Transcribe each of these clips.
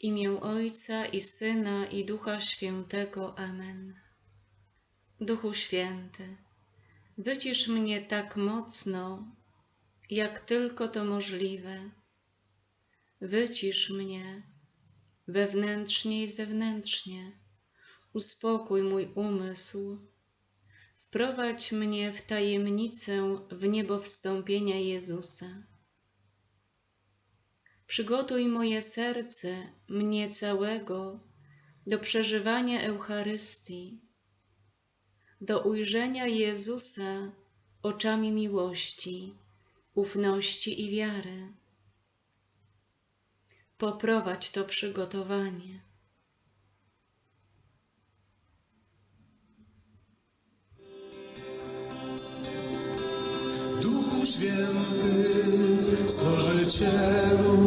W imię Ojca i Syna i Ducha Świętego. Amen. Duchu Święty, wycisz mnie tak mocno, jak tylko to możliwe. Wycisz mnie wewnętrznie i zewnętrznie. Uspokój mój umysł. Wprowadź mnie w tajemnicę w niebo wstąpienia Jezusa. Przygotuj moje serce, mnie całego, do przeżywania Eucharystii, do ujrzenia Jezusa oczami miłości, ufności i wiary. Poprowadź to przygotowanie. Święty, Stworzycielu,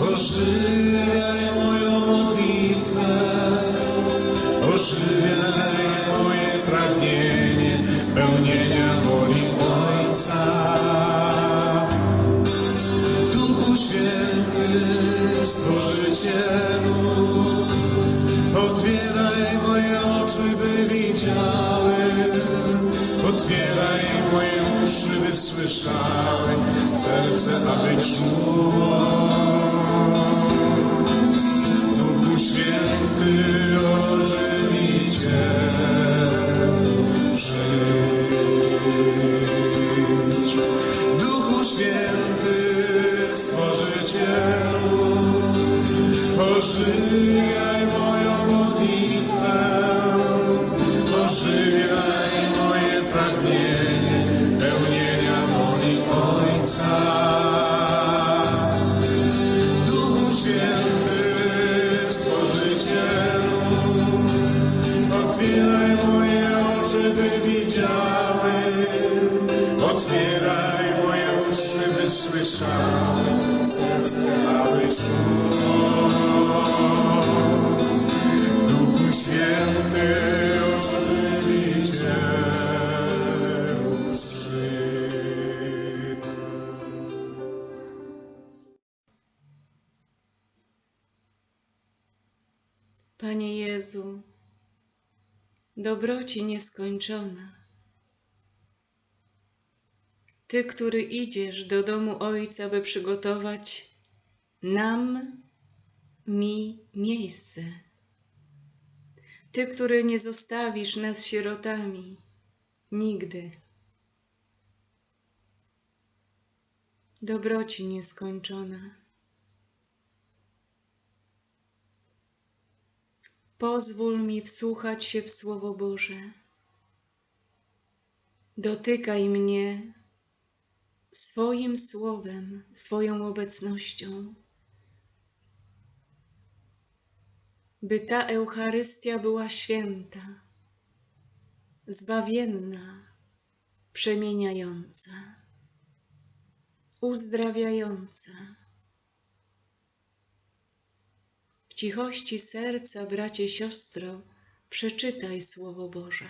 ożywiaj moją modlitwę, ożywiaj moje pragnienie pełnienia woli Ojca. Duchu Święty, Stworzycielu, otwieraj moje oczy, by widziały, otwieraj moje uszy, by słyszały, serce, aby czuło. Dobroci nieskończona. Ty, który idziesz do domu Ojca, by przygotować nam, mi miejsce. Ty, który nie zostawisz nas sierotami nigdy. Dobroci nieskończona. Pozwól mi wsłuchać się w Słowo Boże. Dotykaj mnie swoim słowem, swoją obecnością, by ta Eucharystia była święta, zbawienna, przemieniająca, uzdrawiająca. W cichości serca, bracie, siostro, przeczytaj Słowo Boże.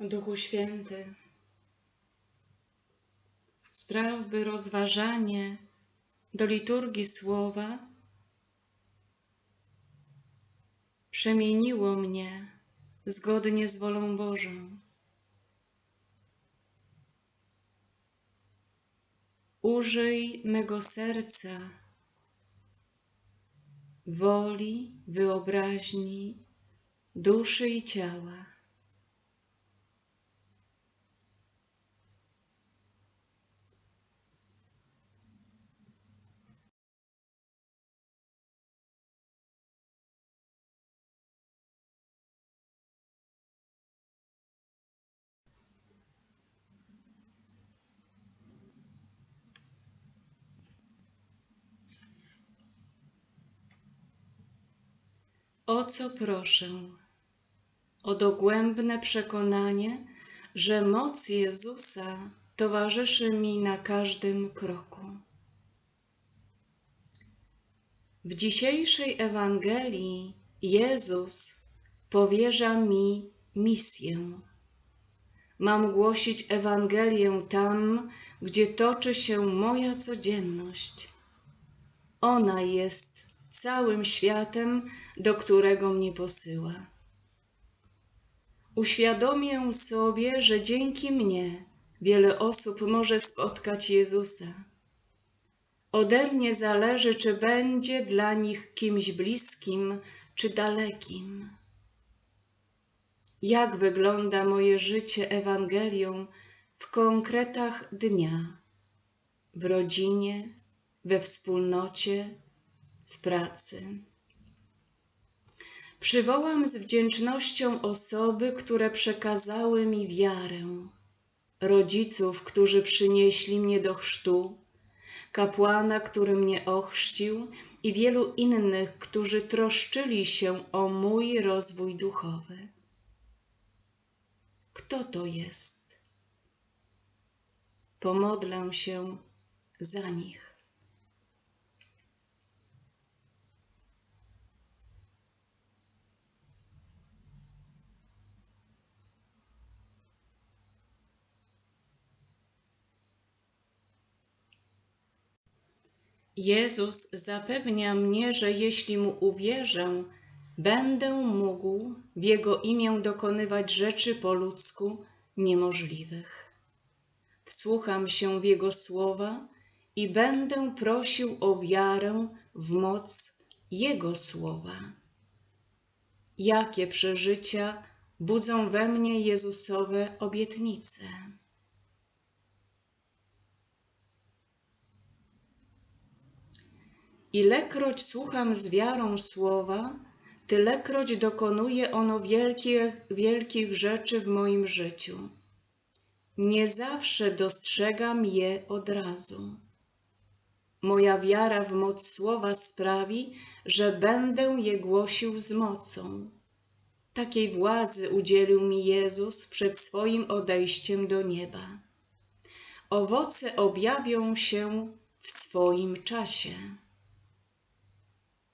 Duchu Święty, spraw, by rozważanie do liturgii słowa przemieniło mnie zgodnie z wolą Bożą. Użyj mego serca, woli, wyobraźni, duszy i ciała. O co proszę? O dogłębne przekonanie, że moc Jezusa towarzyszy mi na każdym kroku. W dzisiejszej Ewangelii Jezus powierza mi misję. Mam głosić Ewangelię tam, gdzie toczy się moja codzienność. Ona jest całym światem, do którego mnie posyła. Uświadomię sobie, że dzięki mnie wiele osób może spotkać Jezusa. Ode mnie zależy, czy będzie dla nich kimś bliskim, czy dalekim. Jak wygląda moje życie Ewangelią w konkretach dnia, w rodzinie, we wspólnocie, w pracy. Przywołam z wdzięcznością osoby, które przekazały mi wiarę, rodziców, którzy przynieśli mnie do chrztu, kapłana, który mnie ochrzcił i wielu innych, którzy troszczyli się o mój rozwój duchowy. Kto to jest? Pomodlę się za nich. Jezus zapewnia mnie, że jeśli Mu uwierzę, będę mógł w Jego imię dokonywać rzeczy po ludzku niemożliwych. Wsłucham się w Jego słowa i będę prosił o wiarę w moc Jego słowa. Jakie przeżycia budzą we mnie Jezusowe obietnice? Ilekroć słucham z wiarą słowa, tylekroć dokonuje ono wielkich, wielkich rzeczy w moim życiu. Nie zawsze dostrzegam je od razu. Moja wiara w moc słowa sprawi, że będę je głosił z mocą. Takiej władzy udzielił mi Jezus przed swoim odejściem do nieba. Owoce objawią się w swoim czasie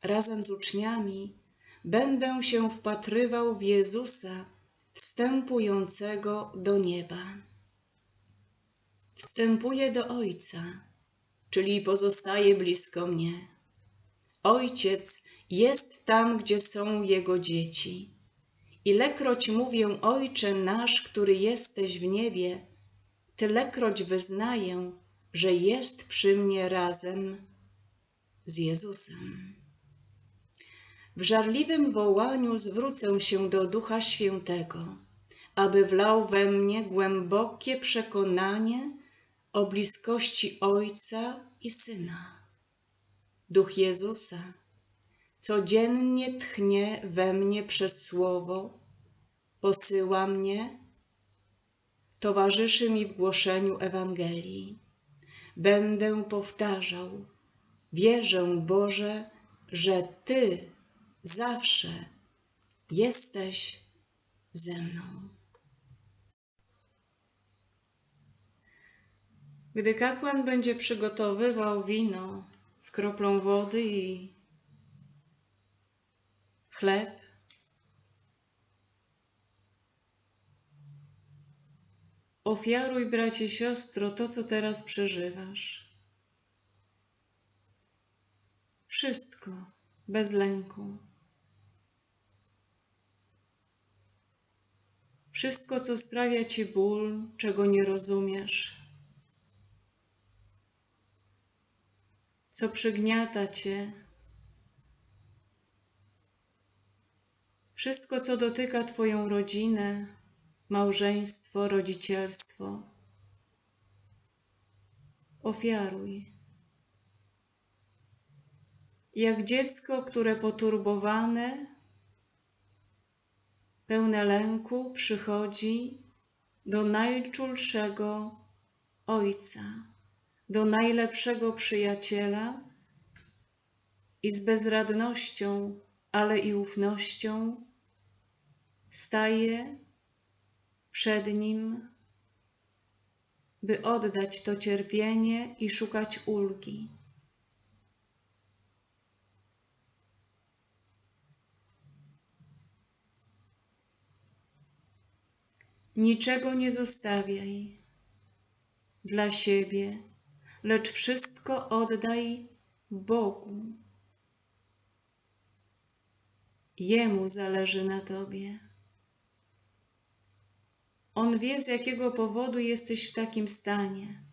razem z uczniami będę się wpatrywał w Jezusa wstępującego do nieba. Wstępuje do Ojca, czyli pozostaje blisko mnie. Ojciec jest tam, gdzie są Jego dzieci. Ilekroć mówię Ojcze nasz, który jesteś w niebie, tylekroć wyznaję, że jest przy mnie razem z Jezusem. W żarliwym wołaniu zwrócę się do Ducha Świętego, aby wlał we mnie głębokie przekonanie o bliskości Ojca i Syna. Duch Jezusa codziennie tchnie we mnie przez Słowo, posyła mnie, towarzyszy mi w głoszeniu Ewangelii. Będę powtarzał, wierzę Boże, że Ty zawsze jesteś ze mną. Gdy kapłan będzie przygotowywał wino z kroplą wody i chleb, Ofiaruj, bracie, siostro, to, co teraz przeżywasz. Wszystko bez lęku. Wszystko, co sprawia ci ból, czego nie rozumiesz, co przygniata cię, wszystko, co dotyka Twoją rodzinę, małżeństwo, rodzicielstwo. Ofiaruj. Jak dziecko, które poturbowane, pełne lęku przychodzi do najczulszego Ojca, do najlepszego przyjaciela i z bezradnością, ale i ufnością staje przed Nim, by oddać to cierpienie i szukać ulgi. Niczego nie zostawiaj dla siebie, lecz wszystko oddaj Bogu. Jemu zależy na Tobie. On wie, z jakiego powodu jesteś w takim stanie.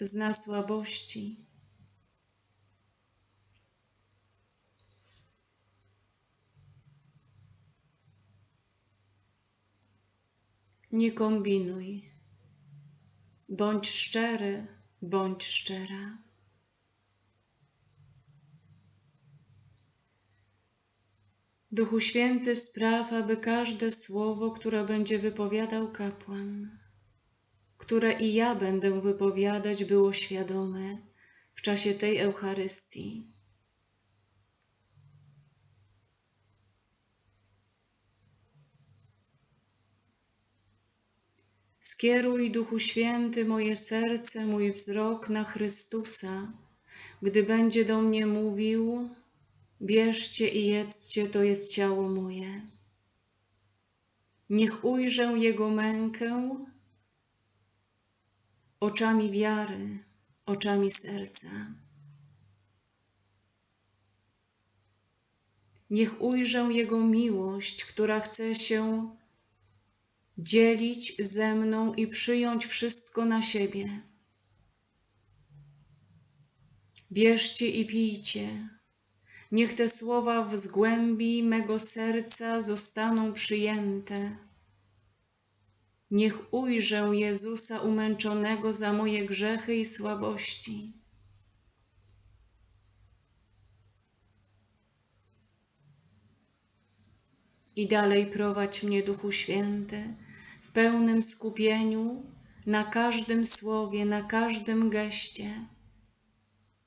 Zna słabości. Nie kombinuj. Bądź szczery, bądź szczera. Duchu Święty spraw, aby każde słowo, które będzie wypowiadał kapłan, które i ja będę wypowiadać, było świadome w czasie tej Eucharystii. Skieruj, Duchu Święty, moje serce, mój wzrok na Chrystusa, gdy będzie do mnie mówił, Bierzcie i jedzcie, to jest ciało moje. Niech ujrzę Jego mękę oczami wiary, oczami serca. Niech ujrzę Jego miłość, która chce się dzielić ze mną i przyjąć wszystko na siebie. Bierzcie i pijcie. Niech te słowa w zgłębi mego serca zostaną przyjęte. Niech ujrzę Jezusa umęczonego za moje grzechy i słabości. I dalej prowadź mnie, Duchu Święty, w pełnym skupieniu na każdym słowie, na każdym geście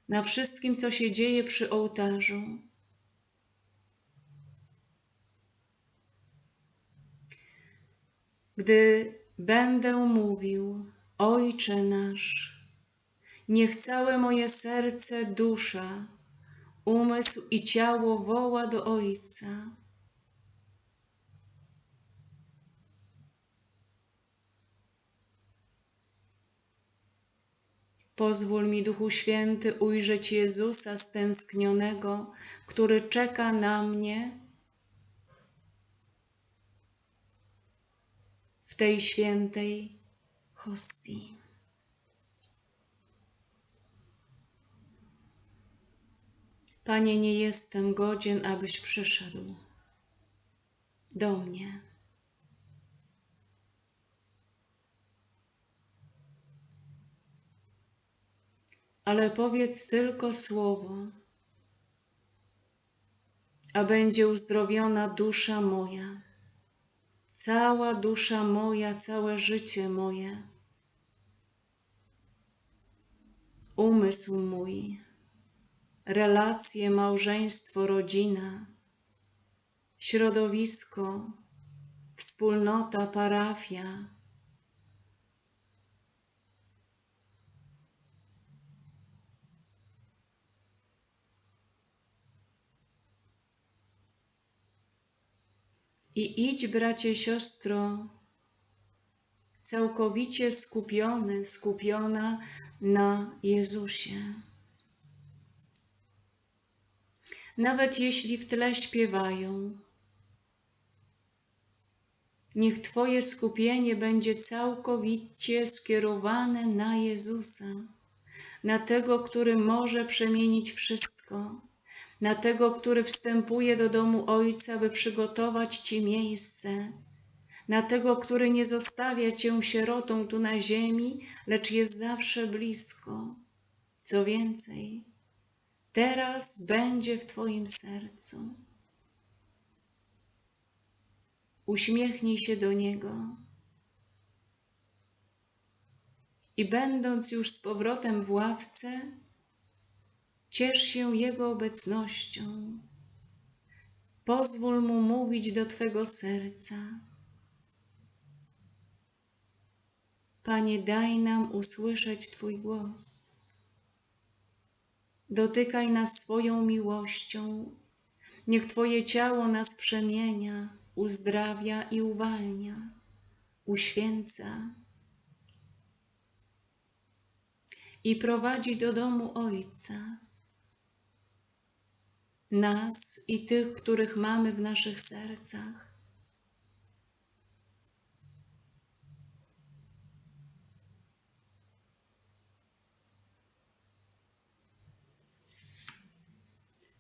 na wszystkim, co się dzieje przy ołtarzu. Gdy będę mówił, Ojcze nasz, niech całe moje serce, dusza, umysł i ciało woła do Ojca. Pozwól mi, Duchu Święty, ujrzeć Jezusa stęsknionego, który czeka na mnie w tej świętej hostii. Panie, nie jestem godzien, abyś przyszedł do mnie. Ale powiedz tylko słowo, a będzie uzdrowiona dusza moja, cała dusza moja, całe życie moje, umysł mój, relacje, małżeństwo, rodzina, środowisko, wspólnota, parafia I idź, bracie, siostro, całkowicie skupiony, skupiona na Jezusie. Nawet jeśli w tle śpiewają, niech Twoje skupienie będzie całkowicie skierowane na Jezusa, na tego, który może przemienić wszystko, na tego, który wstępuje do domu Ojca, by przygotować Ci miejsce, na tego, który nie zostawia Cię sierotą tu na ziemi, lecz jest zawsze blisko. Co więcej, teraz będzie w Twoim sercu. Uśmiechnij się do Niego. I będąc już z powrotem w ławce, ciesz się Jego obecnością. Pozwól Mu mówić do Twego serca. Panie, daj nam usłyszeć Twój głos. Dotykaj nas swoją miłością. Niech Twoje ciało nas przemienia, uzdrawia i uwalnia, uświęca i prowadzi do domu Ojca. Nas i tych, których mamy w naszych sercach.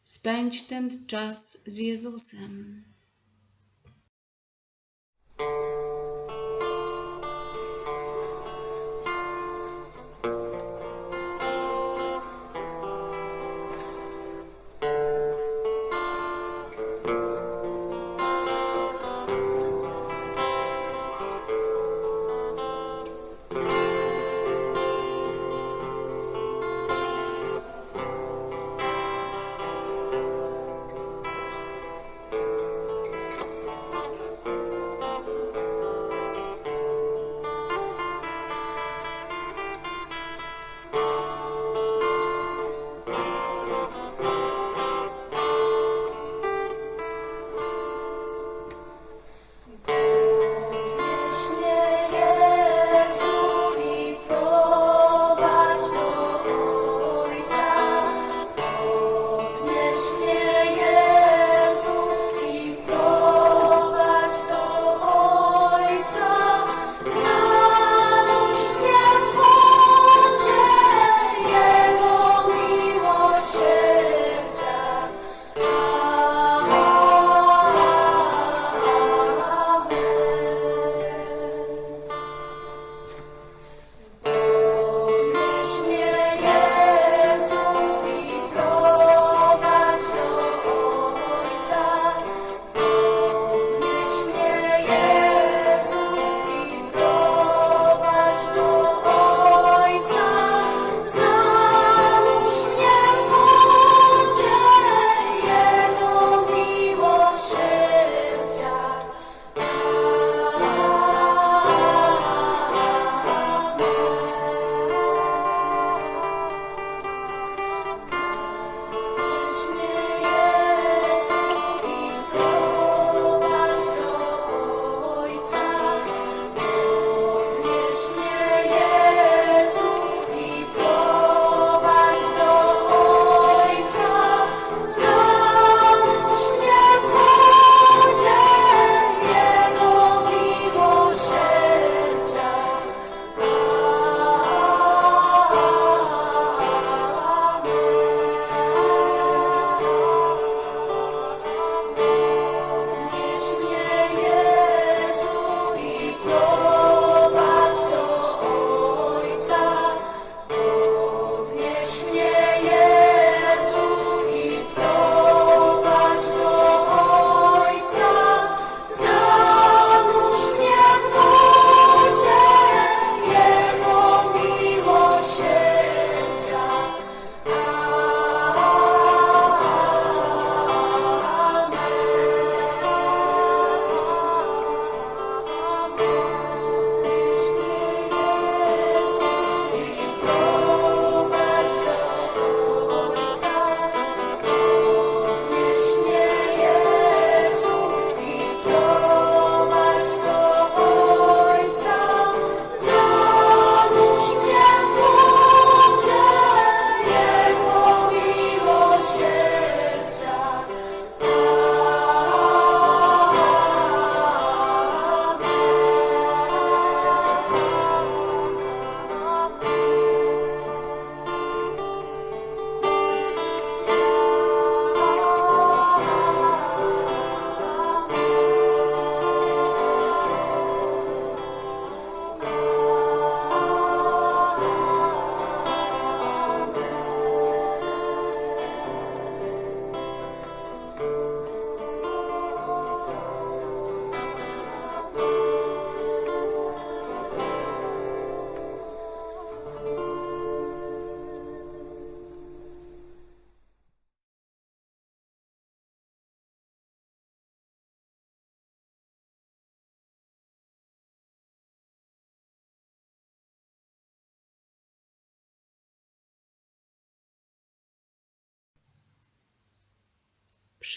Spędź ten czas z Jezusem.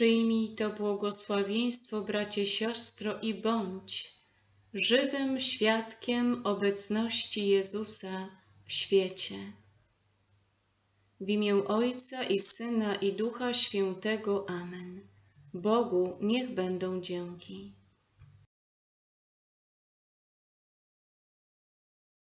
Przyjmij to błogosławieństwo, bracie, siostro, i bądź żywym świadkiem obecności Jezusa w świecie. W imię Ojca i Syna i Ducha Świętego. Amen. Bogu niech będą dzięki.